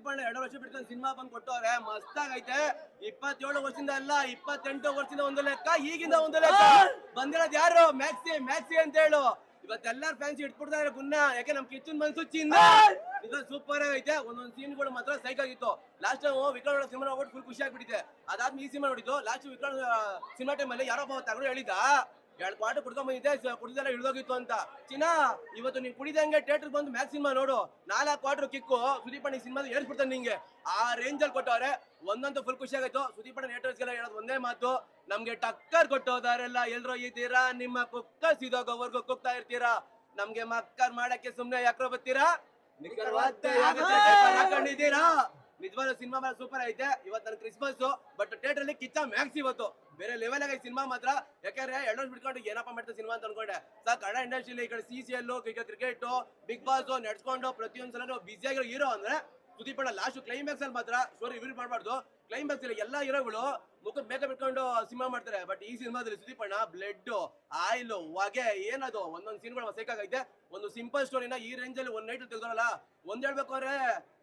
ಸುದೀಪ್ ಅಣ್ಣ ಎರಡು ವರ್ಷ ಬಿಡ್ಕೊಂಡು ಸಿನಿಮಾ ಬಂದ್ ಕೊಟ್ಟವ್ರೆ ಮಸ್ತಾಗೈತೆ. ಇಪ್ಪತ್ತೇಳು ವರ್ಷದಿಂದ ಅಲ್ಲ ಇಪ್ಪತ್ತೆಂಟು ವರ್ಷದಿಂದ ಒಂದು ಲೆಕ್ಕ ಈಗಿಂದ ಒಂದು ಲೆಕ್ಕ. ಬಂದಿರೋದು ಯಾರು? ಮ್ಯಾಕ್ಸಿ ಮ್ಯಾಕ್ಸಿ ಅಂತ ಹೇಳು. ಇವತ್ತೆಲ್ಲಾರು ಫ್ಯಾನ್ಸ್ ಇಟ್ಬಿಡ್ತಾರೆ ಗುನ್ನ ಯಾಕೆ ನಮ್ ಕಿಚ್ಚನ್ ಮನ್ಸು ಚಿನ್ನ? ಇದು ಸೂಪರ್ ಆಗೈತೆ. ಒಂದೊಂದು ಸೀನ್ಗಳು ಮಾತ್ರ ಸೈಕ್ ಆಗಿತ್ತು. ಲಾಸ್ಟ್ ಟೈಮ್ ವಿಕ್ರಮ್ ಸಿನಿಮಾ ನೋಡ್ಬಿಟ್ಟು ಫುಲ್ ಖುಷಿ ಆಗ್ಬಿಟ್ಟಿದೆ. ಅದಾದ್ಮೇಲೆ ಈ ಸಿನಿಮಾ ನೋಡಿದ್ದು. ಲಾಸ್ಟ್ ವಿಕ್ರಮ್ ಸಿನಿಮಾ ಟೈಮ್ ಅಲ್ಲಿ ಯಾರೋ ತಗೊಂಡು ಹೇಳಿದ ಎರಡು ಕ್ವಾರ್ಟರ್ ಕುಡ್ಕೊಂಡ್ ಕುಡಿದೆಲ್ಲ ಇಳಿದೋಗಿತ್ತು ಅಂತ. ಚಿನ್ನ ಇವತ್ತು ನೀನ್ ಕುಡಿದಂಗೆ ಥಿಯೇಟರ್ ಬಂದು ಮ್ಯಾಕ್ ಸಿನಿಮಾ ನೋಡು. ನಾಲ್ಕು ಕ್ವಾರ್ಟರ್ ಕಿಕ್ಕು ಸುದೀಪ್ ಅಣ್ಣ ಸಿನಿಮಾ ಏರ್ಸ್ಬಿಡ್ತಾನೆ ನಿಂಗೆ. ಆ ರೇಂಜ್ ಅಲ್ಲಿ ಕೊಟ್ಟವ್ರೆ ಒಂದಂತೂ ಫುಲ್ ಖುಷಿ ಆಗಾಯ್ತು. ಸುದೀಪ್ ಅಣ್ಣ ಥಿಯೇಟರ್ಸ್ಗೆಲ್ಲ ಹೇಳೋದು ಒಂದೇ ಮಾತು ನಮ್ಗೆ ಟಕ್ಕರ್ ಕೊಟ್ಟೋದಾರೆಲ್ಲ ಎಲ್ರು ಇದ್ದೀರಾ? ನಿಮ್ಮ ಕುಕ್ಕ ಸಿದೋಗೋವರೆಗೂ ಕುಗ್ತಾ ಇರ್ತೀರಾ? ನಮ್ಗೆ ಮಕ್ಕರ್ ಮಾಡಕ್ಕೆ ಸುಮ್ನೆ ಯಾಕ್ರೋ ಬರ್ತೀರಾ? ನಿಜವಾದ ಸಿನಿಮಾ ಸೂಪರ್ ಐತೆ. ಇವತ್ತು ನನ್ನ ಕ್ರಿಸ್ಮಸ್ ಥಿಯೇಟರ್ ಅಲ್ಲಿ ಕಿಚ್ಚ ಮ್ಯಾಕ್ಸ್ ಇವತ್ತು. ಬೇರೆ ಲೆವೆಲ್ ಆಗಿ ಸಿನಿಮಾ ಮಾತ್ರ. ಯಾಕಂದ್ರೆ ಎರಡು ಬಿಟ್ಕೊಂಡು ಏನಪ್ಪ ಮಾಡ್ತಾರೆ ಸಿನಿಮಾ ಅಂತ ಅನ್ಕೊಂಡೆ. ಸರ್, ಕನ್ನಡ ಇಂಡಸ್ಟ್ರಿಲಿ ಈ ಕಡೆ C C L cricket Bigg Boss ನಡ್ಸ್ಕೊಂಡು ಪ್ರತಿಯೊಂದ್ ಸಲ ಬಿಸಿ ಆಗಿರೋ ಹೀರೋ ಅಂದ್ರೆ ಸುದೀಪ್ ಅಣ್ಣ ಲಾಸ್ಟ್ ಕ್ಲೈಮ್ಯಾಕ್ಸ್ ಅಲ್ಲಿ ಮಾತ್ರ ಸ್ಟೋರಿ ರಿವೀಲ್ ಮಾಡಬಾರ್ದು. ಕ್ಲೈಮ್ಯಾಕ್ಸ್ ಇಲ್ಲ ಎಲ್ಲಾ ಹೀರೋಗಳು ಮುಖದ ಮೇಕಪ್ ಇಟ್ಕೊಂಡು ಸಿನಿಮಾ ಮಾಡ್ತಾರೆ. ಬಟ್ ಈ ಸಿನಿಮಾದಲ್ಲಿ ಸುದೀಪ್ ಅಣ್ಣ ಬ್ಲಡ್ ಆಯಿಲ್ ಹೊಗೆ, ಏನದು, ಒಂದೊಂದು ಸೀನ್ಗಳು ಸೇಕಾಗೈತೆ. ಒಂದು ಸಿಂಪಲ್ ಸ್ಟೋರಿನ ಈ ರೇಂಜ್ ಅಲ್ಲಿ ಒಂದ್ ನೈಟ್ ತೆಗೆದಾರಲ್ಲ. ಒಂದ್ ಹೇಳ್ಬೇಕು ಅಂದ್ರೆ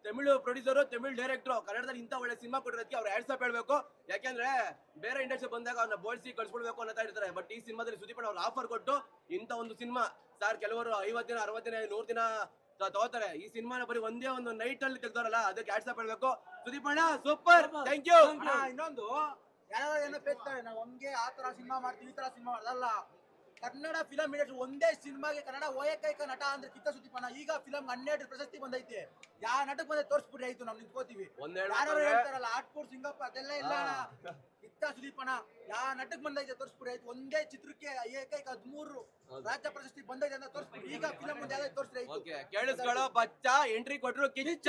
ತಮಿಳು ಪ್ರೊಡ್ಯೂಸರ್ ತಮಿಳು ಡೈರೆಕ್ಟರ್ ಕನ್ನಡದಲ್ಲಿ ಇಂಥ ಒಳ್ಳೆ ಸಿನಿಮಾ ಕೊಟ್ಟಿರೋದಕ್ಕೆ ಅವ್ರು ಎರಡ್ ಹೇಳ್ಬೇಕು. ಯಾಕೆಂದ್ರೆ ಬೇರೆ ಇಂಡಸ್ಟ್ರಿ ಬಂದಾಗ ಅವ್ರನ್ನ ಬೋಳ್ಸಿ ಕಳ್ಸ್ಕೊಡ್ಬೇಕು ಅನ್ನತಾ ಇರ್ತಾರೆ ಬಟ್ ಈ ಸಿನಿಮಾದಲ್ಲಿ ಸುದೀಪ್ ಅವ್ರು ಆಫರ್ ಕೊಟ್ಟು ಇಂಥ ಒಂದು ಸಿನಿಮಾ ಸರ್ ಕೆಲವರು ಐವತ್ತು ದಿನ ಅರವತ್ತು ದಿನ, ನೂರು ದಿನ ತಗೋತಾರೆ. ಈ ಸಿನಿಮಾನ ಬರೀ ಒಂದೇ ಒಂದು ನೈಟ್ ಅಲ್ಲಿ ತೆಗ್ದಾರಲ್ಲ ಅದಕ್ಕೆ ಎರಡ್ ಹೇಳ್ಬೇಕು ಸುದೀಪ್ ಅಣ್ಣ ಸೂಪರ್ ಥ್ಯಾಂಕ್ ಯು ಇನ್ನೊಂದು ಯಾರು ಏನೋ ಬೇಕ್ತಾರೆ ನಾವು ಹಂಗೆ ಆ ತರ ಸಿನಿಮಾ ಮಾಡ್ತೀವಿ ಈ ತರ ಸಿನಿಮಾ ಮಾಡಲ್ಲ ಕನ್ನಡ ಫಿಲಂ ಇಂಡಸ್ಟ್ರಿ ಒಂದೇ ಸಿನಿಮಾಗೆ ಕನ್ನಡ ಏಕೈಕ ನಟ ಅಂದ್ರೆ ಕಿತ್ತ ಸುದೀಪಣ್ಣ ಈಗ ಫಿಲಂ ಹನ್ನೆರಡು ಪ್ರಶಸ್ತಿ ಬಂದೈತೆ. ಯಾವ ನಟಕ್ ಬಂದ ತೋರ್ಸ್ಬಿಡ್ರಿ ಆಯ್ತು ನಾವ್ ನಿಂತ್ಕೋತೀವಿ. ಯಾರು ಹೇಳ್ತಾರಲ್ಲ ಆಟ್ಪುರ್ ಸಿಂಗಪ್ಪ ಅದೆಲ್ಲ ಇಲ್ಲ ಅಣ್ಣ. ಕಿತ್ತ ಸುದೀಪಣ್ಣ ಯಾವ ನಟಕ್ ಬಂದೈತೆ ತೋರ್ಸ್ಬಿಡ್ರಿ ಆಯ್ತು. ಒಂದೇ ಚಿತ್ರಕ್ಕೆ ಏಕೈಕ ಹದಿಮೂರು ರಾಜ್ಯ ಪ್ರಶಸ್ತಿ ಬಂದೈತೆ ಅಂತ ತೋರ್ಸ್ಬಿಡ್ರಿ. ಈಗ ಫಿಲಂ ಮುಂದೆ ಯಾವ್ದು ತೋರಿಸ್ರಿ ಕೇಳಿಸ್ಕೊಳ್ಳೋ ಬಚ್ಚ ಎಂಟ್ರಿ ಕೊಟ್ರು ಕಿಚ್ಚ.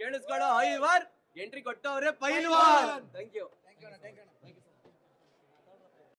ಕೇಳಿಸ್ಕೊಳ್ಳೋ ಐವರ್ ಎಂಟ್ರಿ ಕೊಟ್ಟವ್ರೆ Pailwaan. Thank you thank you thank you